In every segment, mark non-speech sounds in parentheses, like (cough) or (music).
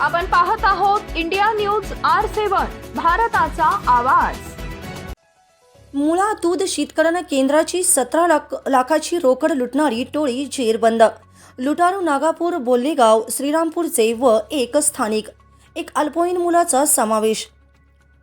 आपण पाहत आहोत इंडिया न्यूज आर सेवन भारताचा आवाज. मुळा दूध शीतकरण केंद्राची सतरा लाख लाखाची रोकड लुटणारी टोळी जेरबंद. लुटारू नागापूर बोल्लेगाव श्रीरामपूरचे व एक स्थानिक. एक अल्पवयीन मुलाचा समावेश.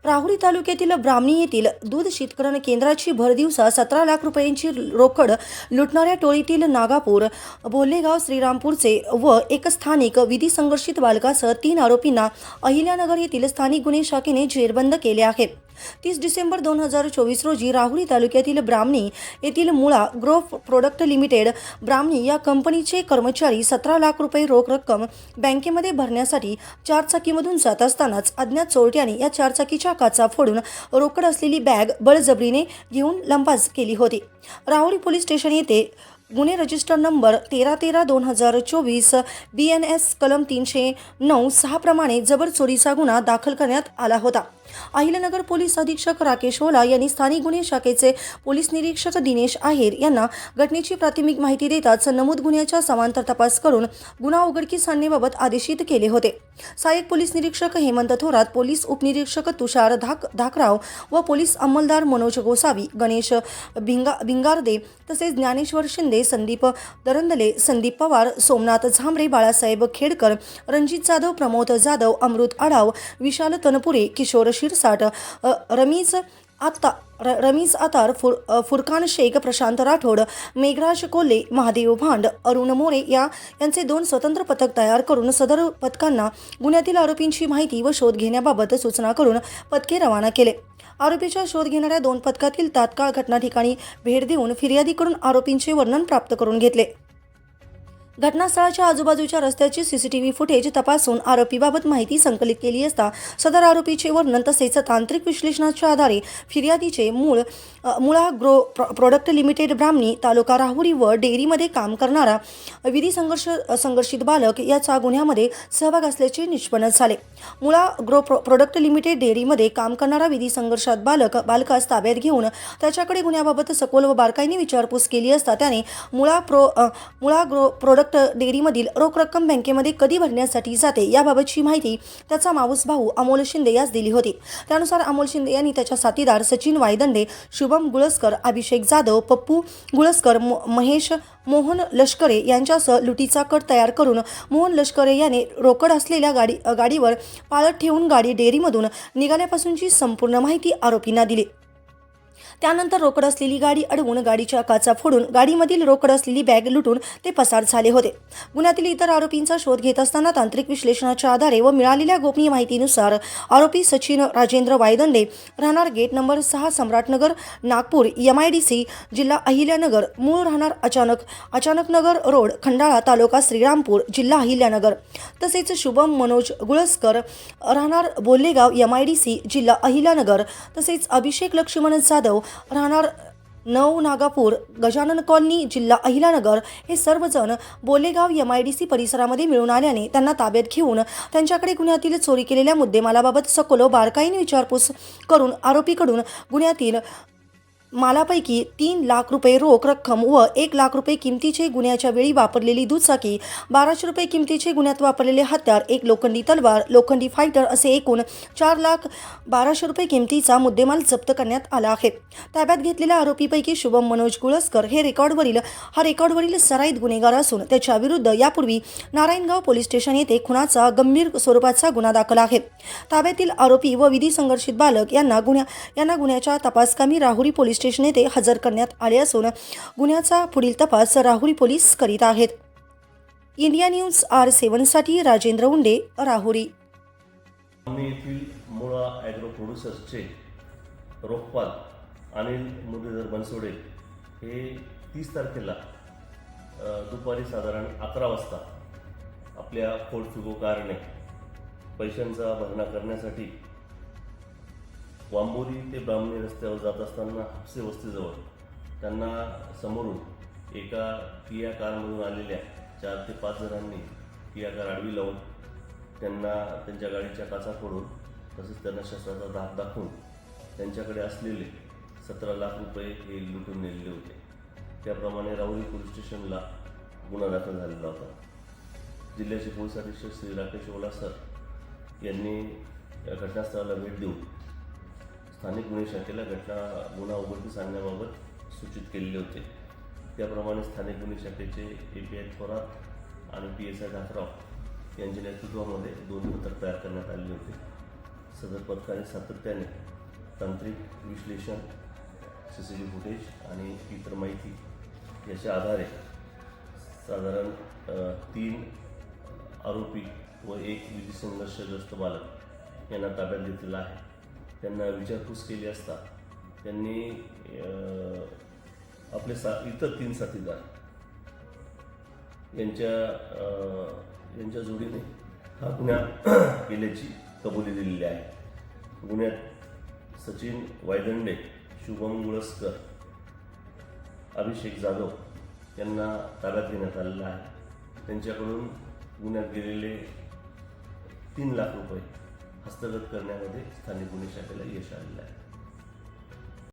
राहुरी तालुक्यातील ब्राह्मणी येथील दूध शीतकरण केंद्राची भरदिवसा सतरा लाख रुपयांची रोकड लुटणाऱ्या टोळीतील नागापूर बोल्लेगाव श्रीरामपूरचे व एक स्थानिक विधी संघर्षित बालकासह तीन आरोपींना अहिल्यानगर येथील स्थानिक गुन्हे शाखेने जेरबंद केले आहे तीस डिसेंबर दोन हजार चोवीस रोजी राहुरी तालुक्यातील ब्राह्मणी येथील Mula grow product limited Brahmani या कंपनीचे कर्मचारी सतरा लाख रुपये रोख रक्कम बँकेमध्ये भरण्यासाठी चारचाकीमधून जात असतानाच अज्ञात चोरट्याने या चारचाकीच्या काचा फोडून रोकड असलेली बॅग बळजबरीने घेऊन लंपास केली होती. राहुरी पोलीस स्टेशन येथे गुन्हे रजिस्टर नंबर तेरा तेरा दोन हजार चोवीस बी एन एस कलम तीनशे नऊ सहा प्रमाणे जबर चोरीचा गुन्हा दाखल करण्यात आला होता. अहिल्यानगर पोलीस अधीक्षक राकेश ओला यांनी स्थानिक गुन्हे शाखेचे पोलीस निरीक्षक दिनेश आहेर यांना घटनेची प्राथमिक माहिती देताच नमूद गुन्ह्याच्या समांतर तपास करून गुन्हा उघडकीस आणण्याबाबत आदेशित केले होते. सहाय्यक पोलीस निरीक्षक हेमंत थोरात पोलीस उपनिरीक्षक तुषार धाक धाकराव व पोलीस अंमलदार मनोज गोसावी गणेश भिंगा भिंगारदे तसेच ज्ञानेश्वर शिंदे संदीप दरंदले संदीप पवार सोमनाथ झांबरे बाळासाहेब खेडकर रणजित जाधव प्रमोद जाधव अमृत आढाव विशाल तनपुरे किशोर शिरसाट रमीज आत्ता र रमीज आतार फुर फुरकान शेख प्रशांत राठोड मेघराज कोल्हे महादेव भांड अरुण मोरे या यांचे दोन स्वतंत्र पथक तयार करून सदर पथकांना गुन्ह्यातील आरोपींची माहिती व शोध घेण्याबाबत सूचना करून पथके रवाना केले. आरोपीचा शोध घेणाऱ्या दोन पथकातील तात्काळ घटना ठिकाणी भेट देऊन फिर्यादीकडून आरोपींचे वर्णन प्राप्त करून घेतले. घटनास्थळाच्या आजूबाजूच्या रस्त्याची सीसीटीव्ही फुटेज तपासून आरोपीबाबत माहिती संकलित केली असता सदर आरोपीचे वर्णन तसेच तांत्रिक विश्लेषणाच्या आधारे फिर्यादीचे मूळ मुळा ग्रो प्र प्रोडक्ट लिमिटेड ब्राह्मणी तालुका राहुरी व डेअरीमध्ये काम करणारा विधी संघर्ष संघर्षित बालक याचा गुन्ह्यामध्ये सहभाग असल्याचे निष्पन्न झाले. मुळा ग्रो प्रो प्रोडक्ट लिमिटेड डेअरीमध्ये काम करणारा विधी संघर्षात बालक बालकास ताब्यात घेऊन त्याच्याकडे गुन्ह्याबाबत सखोल व बारकाईने विचारपूस केली असता त्याने Mula pro Mula grow product डेअरीमधील रोख रक्कम बँकेमध्ये कधी भरण्यासाठी जाते याबाबतची माहिती त्याचा मावस भाऊ अमोल शिंदे यास दिली होती. त्यानुसार अमोल शिंदे यांनी त्याच्या साथीदार सचिन वायदंडे शुभम गुळस्कर अभिषेक जाधव पप्पू गुळस्कर मो- महेश मोहन लष्करे यांच्यासह लुटीचा कट तयार करून मोहन लष्करे याने रोकड असलेल्या गाडी गाडीवर पाळत ठेवून गाडी डेअरीमधून निघाल्यापासूनची संपूर्ण माहिती आरोपींना दिली. त्यानंतर रोकड असलेली गाडी अडवून गाडीच्या काचा फोडून गाडीमधील रोकड असलेली बॅग लुटून ते पसार झाले होते. गुन्ह्यातील इतर आरोपींचा शोध घेत असताना तांत्रिक विश्लेषणाच्या आधारे व मिळालेल्या गोपनीय माहितीनुसार आरोपी सचिन राजेंद्र वायदंडे राहणार गेट नंबर सहा Samratnagar Nagpur M I D C जिल्हा अहिल्यानगर मूळ राहणार अचानक अचानकनगर रोड खंडाळा तालुका श्रीरामपूर जिल्हा अहिल्यानगर. तसेच शुभम मनोज गुळसकर राहणार Bollegaon M I D C जिल्हा अहिल्यानगर. तसेच अभिषेक लक्ष्मण जाधव राहणार नऊ नागापूर गजानन कॉलनी जिल्हा अहिलानगर. हे सर्वजण Bolegaon M I D C परिसरामध्ये मिळून आल्याने त्यांना ताब्यात घेऊन त्यांच्याकडे गुन्ह्यातील चोरी केलेल्या मुद्देमालाबाबत सखोल बारकाईने विचारपूस करून आरोपीकडून गुन्ह्यातील मालापैकी तीन लाख रुपये रोख रक्कम व एक लाख रुपये किमतीचे गुन्ह्याच्या वेळी वापरलेली दुचाकी बाराशे रुपये किमतीचे गुन्ह्यात वापरलेले हत्यार एक लोखंडी तलवार लोखंडी फायटर असे एकूण चार लाख बाराशे रुपये किमतीचा मुद्देमाल जप्त करण्यात आला आहे. ताब्यात घेतलेल्या आरोपीपैकी शुभम मनोज गुळसकर हे रेकॉर्डवरील हा रेकॉर्डवरील सराईत गुन्हेगार असून त्याच्या विरुद्ध यापूर्वी नारायणगाव पोलीस स्टेशन येथे खुनाचा गंभीर स्वरूपाचा गुन्हा दाखल आहे. ताब्यातील आरोपी व विधी संघर्षित बालक यांना गुन्ह्या यांना गुन्ह्याच्या तपासकामी राहुरी पोलीस स्टेशन येथे हजर करण्यात आले असून गुन्ह्याचा पुढील तपास राहुरी पोलीस करीत आहेत. इंडिया न्यूज आर सेवनसाठी राजेंद्र उंडे राहुरी. आम्ही येथील मुळा ॲग्रो प्रोड्युसर्सचे रोखपाल अनिल मुरलीधर बनसोडे हे तीस तारखेला दुपारी साधारण अकरा वाजता आपल्या फोर्ड फिगो कारने पैशांचा भरणा करण्यासाठी वांबोरी ते ब्राह्मणी रस्त्यावर जात असताना हापसे वस्तीजवळ त्यांना समोरून एका किया कारमधून आलेल्या चार ते पाच जणांनी किया कार आडवी लावून त्यांना त्यांच्या गाडीच्या काचा फोडून तसेच त्यांना शस्त्राचा धाक दाखवून त्यांच्याकडे असलेले सतरा लाख रुपये हे लुटून नेलेले होते. त्याप्रमाणे राहुरी पोलीस स्टेशनला गुन्हा दाखल झालेला होता. जिल्ह्याचे पोलीस अधीक्षक श्री राकेश ओला सर यांनी घटनास्थळाला भेट देऊन स्थानिक गुन्हे शाखेला घटना गुन्हा उघडकीस आणण्याबाबत सूचित केलेले होते. त्याप्रमाणे स्थानिक गुन्हे शाखेचे ए पी आय थोरात आणि पी एस आय दासराव यांच्या नेतृत्वामध्ये दोन पथक तयार करण्यात आलेले होते. सदर पथकाने सातत्याने तांत्रिक विश्लेषण सी सी टी फुटेज आणि इतर माहिती याच्या आधारे साधारण तीन आरोपी व एक विधी संघर्षग्रस्त बालक यांना ताब्यात घेतलेला आहे. त्यांना विचारपूस केली असता त्यांनी आपले सा इतर तीन साथीदार यांच्या यांच्या जोडीने हा गुन्हा (clears throat) केल्याची कबुली दिलेली आहे. गुन्ह्यात सचिन वायदंडे शुभम गुळसकर अभिषेक जाधव यांना ताब्यात घेण्यात आलेला आहे. त्यांच्याकडून गुन्ह्यात गेलेले तीन लाख रुपये हस्तगत करण्यामध्ये स्थानिक गुन्हे शाखेला यश आलेलं आहे.